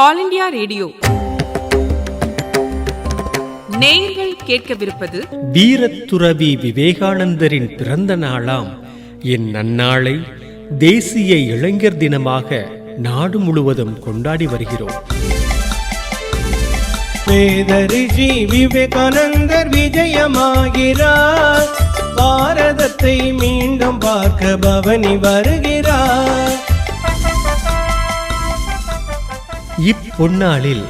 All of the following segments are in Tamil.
All India radio. நேயர்கள் கேட்கவிருப்பது வீரத்துறவி விவேகானந்தரின் பிறந்த நாளாம். என் நன்னாளை தேசிய இளைஞர் தினமாக நாடு முழுவதும் கொண்டாடி வருகிறோம். வேதரிஷி விவேகானந்தர் விஜயமாகிறார். பாரதத்தை மீண்டும் பார்க்க பவனி வருகிறார். இப்பொன்னாளில்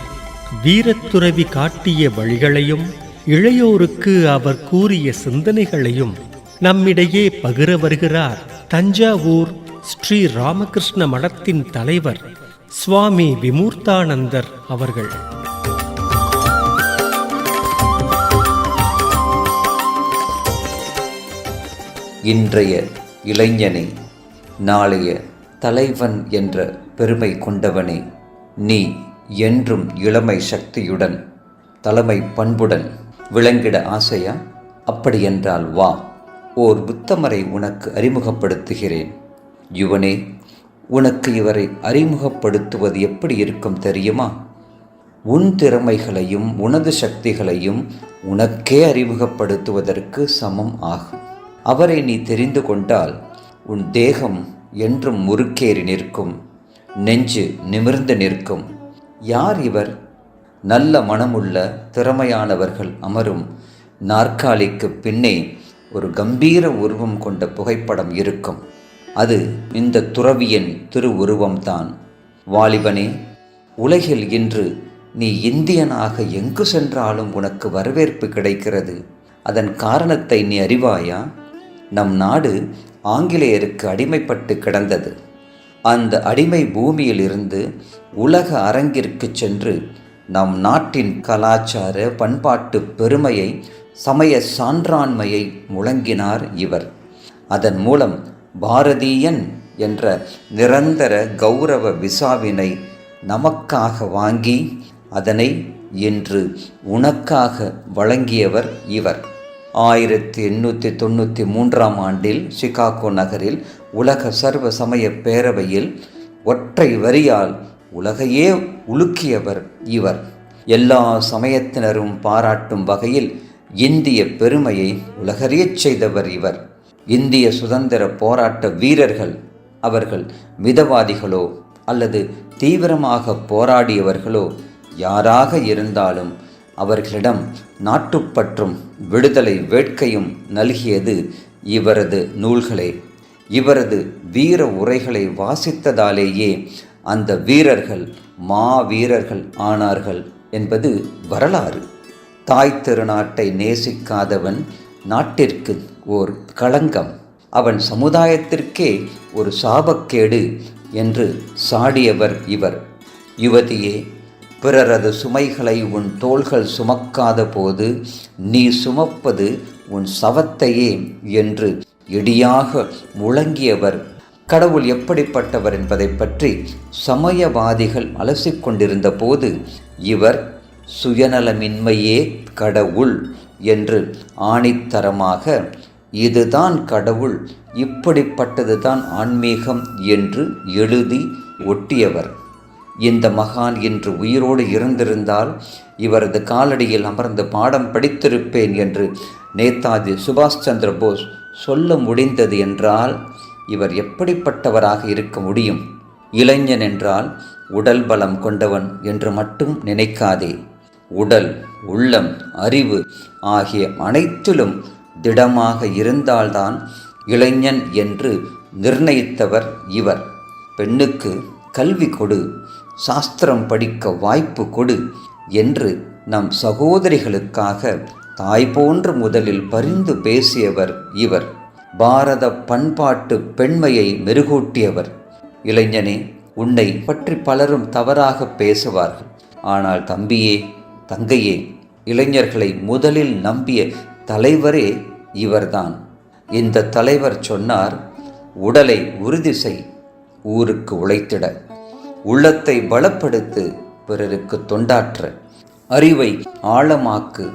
வீரத்துறவி காட்டிய வழிகளையும் இளையோருக்கு அவர் கூறிய சிந்தனைகளையும் நம்மிடையே பகிர வருகிறார். தஞ்சாவூர் ஸ்ரீ ராமகிருஷ்ண மடத்தின் தலைவர் சுவாமி விமூர்த்தானந்தர் அவர்கள். இன்றைய இளைஞனே நாளைய தலைவன் என்ற பெருமை கொண்டவனே நீ என்றும் இளமை சக்தியுடன் தலைமை பண்புடன் விளங்கிட ஆசையா? அப்படியென்றால் வா. ஓர் புத்தமரை உனக்கு அறிமுகப்படுத்துகிறேன். யுவனே உனக்கு இவரை அறிமுகப்படுத்துவது எப்படி இருக்கும் தெரியுமா? உன் திறமைகளையும் உனது சக்திகளையும் உனக்கே அறிமுகப்படுத்துவதற்கு சமம் ஆகும். அவரை நீ தெரிந்து கொண்டால் உன் தேகம் என்றும் முறுக்கேறி நிற்கும். நெஞ்சு நிமிர்ந்து நிற்கும். யார் இவர்? நல்ல மனமுள்ள திறமையானவர்கள் அமரும். நாற்காலிக்கு பின்னே ஒரு கம்பீர உருவம் கொண்ட புகைப்படம் இருக்கும். அது இந்த துறவியின் திருவுருவம்தான். வாலிபனே உலகில் இன்று நீ இந்தியனாக எங்கு சென்றாலும் உனக்கு வரவேற்பு கிடைக்கிறது. அதன் காரணத்தை நீ அறிவாயா? நம் நாடு ஆங்கிலேயருக்கு அடிமைப்பட்டு கிடந்தது. அந்த அடிமை பூமியிலிருந்து உலக அரங்கிற்கு சென்று நம் நாட்டின் கலாச்சார பண்பாட்டு பெருமையை சமய சான்றாண்மையை முழங்கினார் இவர். அதன் மூலம் பாரதீயன் என்ற நிரந்தர கௌரவ விசாவினை நமக்காக வாங்கி அதனை இன்று உனக்காக வழங்கியவர் இவர். ஆயிரத்தி எண்ணூற்றி தொண்ணூற்றி மூன்றாம் ஆண்டில் சிகாகோ நகரில் உலக சர்வ சமய பேரவையில் ஒற்றை வரியால் உலகையே உலுக்கியவர் இவர். எல்லா சமயத்தினரும் பாராட்டும் வகையில் இந்திய பெருமையை உலகறியச் செய்தவர் இவர். இந்திய சுதந்திர போராட்ட வீரர்கள் அவர்கள் மிதவாதிகளோ அல்லது தீவிரமாக போராடியவர்களோ யாராக இருந்தாலும் அவர்களிடம் நாட்டுப்பற்றும் விடுதலை வேட்கையும் நல்கியது இவரது நூல்களே. இவரது வீர உரைகளை வாசித்ததாலேயே அந்த வீரர்கள் மாவீரர்கள் ஆனார்கள் என்பது வரலாறு. தாய் திருநாட்டை நேசிக்காதவன் நாட்டிற்கு ஓர் களங்கம். அவன் சமுதாயத்திற்கே ஒரு சாபக்கேடு என்று சாடியவர் இவர். யுவதியே பிறரது சுமைகளை உன் தோள்கள் சுமக்காத போது நீ சுமப்பது உன் சவத்தையே என்று இடியாக முழங்கியவர். கடவுள் எப்படிப்பட்டவர் என்பதை பற்றி சமயவாதிகள் அலசிக்கொண்டிருந்த போது இவர் சுயநலமின்மையே கடவுள் என்று ஆணித்தரமாக இதுதான் கடவுள் இப்படிப்பட்டதுதான் ஆன்மீகம் என்று எழுதி ஒட்டியவர். இந்த மகான் இன்று உயிரோடு இருந்திருந்தால் இவரது காலடியில் அமர்ந்து பாடம் படித்திருப்பேன் என்று நேதாஜி சுபாஷ் சந்திர போஸ் சொல்ல முடிந்தது என்றால் இவர் எப்படிப்பட்டவராக இருக்க முடியும்? இளைஞன் என்றால் உடல் பலம் கொண்டவன் என்று மட்டும் நினைக்காதே. உடல் உள்ளம் அறிவு ஆகிய அனைத்திலும் திடமாக இருந்தால்தான் இளைஞன் என்று நிர்ணயித்தவர் இவர். பெண்ணுக்கு கல்வி கொடு சாஸ்திரம் படிக்க வாய்ப்பு கொடு என்று நம் சகோதரிகளுக்காக தாய் போன்று முதலில் பரிந்து பேசியவர் இவர். பாரத பண்பாட்டு பெண்மையை மெருகூட்டியவர். இளைஞனே உன்னை பற்றி பலரும் தவறாக பேசுவார்கள். ஆனால் தம்பியே தங்கையே இளைஞர்களை முதலில் நம்பிய தலைவரே இவர்தான். இந்த தலைவர் சொன்னார் உடலை உறுதி செய் ஊருக்கு உழைத்திட. உள்ளத்தை பலப்படுத்து பிறருக்கு தொண்டாற்ற. அறிவை ஆழமாக்கு.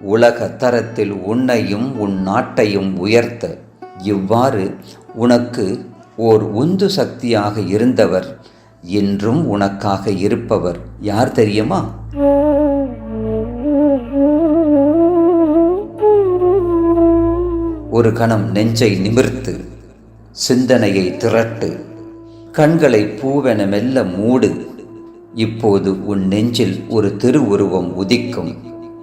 உலக தரத்தில் உன்னையும் உன் நாட்டையும் உயர்த்த. இவ்வாறு உனக்கு ஓர் உந்து சக்தியாக இருந்தவர். என்றும் உனக்காக இருப்பவர் யார் தெரியுமா? ஒரு கணம் நெஞ்சை நிமிர்த்து சிந்தனையை திரட்டு. கண்களை பூவென மெல்ல மூடு. இப்போது உன் நெஞ்சில் ஒரு திருவுருவம் உதிக்கும்.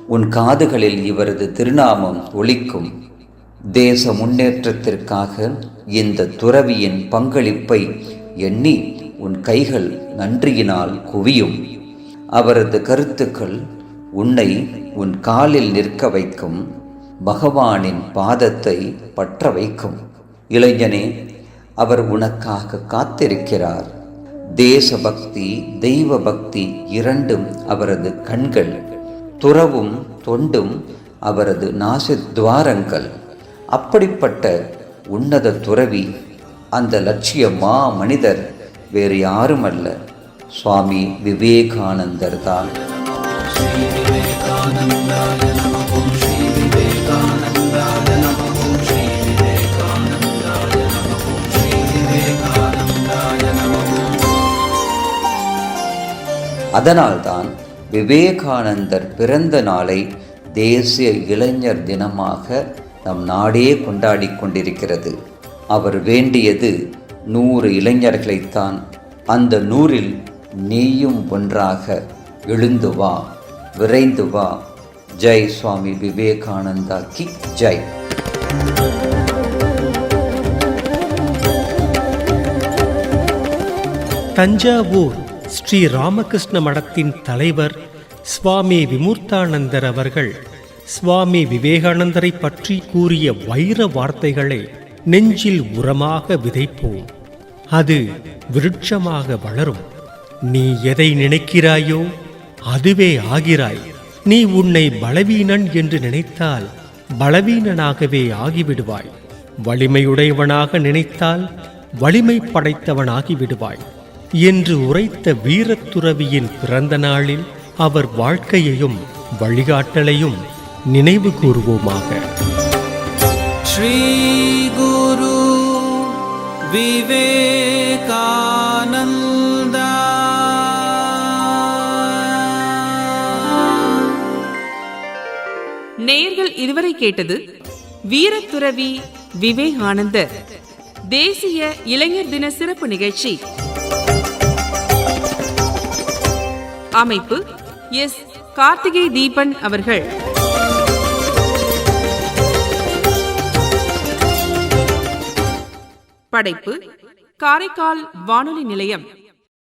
உன் காதுகளில் இவரது திருநாமம் ஒழிக்கும் தேச முன்னேற்றத்திற்காக இந்த துறவியின் பங்களிப்பை எண்ணி உன் கைகள் நன்றியினால் குவியும். அவரது கருத்துக்கள் உன்னை உன் காலில் நிற்க வைக்கும். பகவானின் பாதத்தை பற்ற வைக்கும். இளைஞனே அவர் உனக்காக காத்திருக்கிறார். தேசபக்தி தெய்வ பக்தி இரண்டும் அவரது கண்கள். துறவும் தொண்டும் அவரது நாசத்வாரங்கள். அப்படிப்பட்ட உன்னத துறவி அந்த லட்சிய மா மனிதர் வேறு யாரும் அல்ல சுவாமி விவேகானந்தர் தான். அதனால்தான் விவேகானந்தர் பிறந்த நாளை தேசிய இளைஞர் தினமாக நம் நாடே கொண்டாடிக் கொண்டிருக்கிறது. அவர் வேண்டியது நூறு இளைஞர்களைத்தான். அந்த நூறில் நீயும் ஒன்றாக எழுந்து வா விரைந்து வா. ஜெய் சுவாமி விவேகானந்தா கி ஜெய். தஞ்சாவூர் ஸ்ரீ ராமகிருஷ்ண மடத்தின் தலைவர் சுவாமி விமூர்த்தானந்தர் அவர்கள் சுவாமி விவேகானந்தரை பற்றி கூறிய வைர வார்த்தைகளை நெஞ்சில் உரமாக விதைப்போம். அது விருட்சமாக வளரும். நீ எதை நினைக்கிறாயோ அதுவே ஆகிறாய். நீ உன்னை பலவீனன் என்று நினைத்தால் பலவீனனாகவே ஆகிவிடுவாய். வலிமையுடையவனாக நினைத்தால் வலிமை படைத்தவனாகி விடுவாய் என்று உரைத்த வீரத்துறவியின் பிறந்த நாளில் அவர் வாழ்க்கையையும் வழிகாட்டலையும் நினைவு கூறுவோமாக. ஸ்ரீ குரு விவேகானந்தா. நேர்கள் இதுவரை கேட்டது வீரத்துறவி விவேகானந்தர். தேசிய இளைஞர் தின சிறப்பு நிகழ்ச்சி. அமைப்பு எஸ். கார்த்திகை தீபன் அவர்கள். படைப்பு காரைக்கால் வானொலி நிலையம்.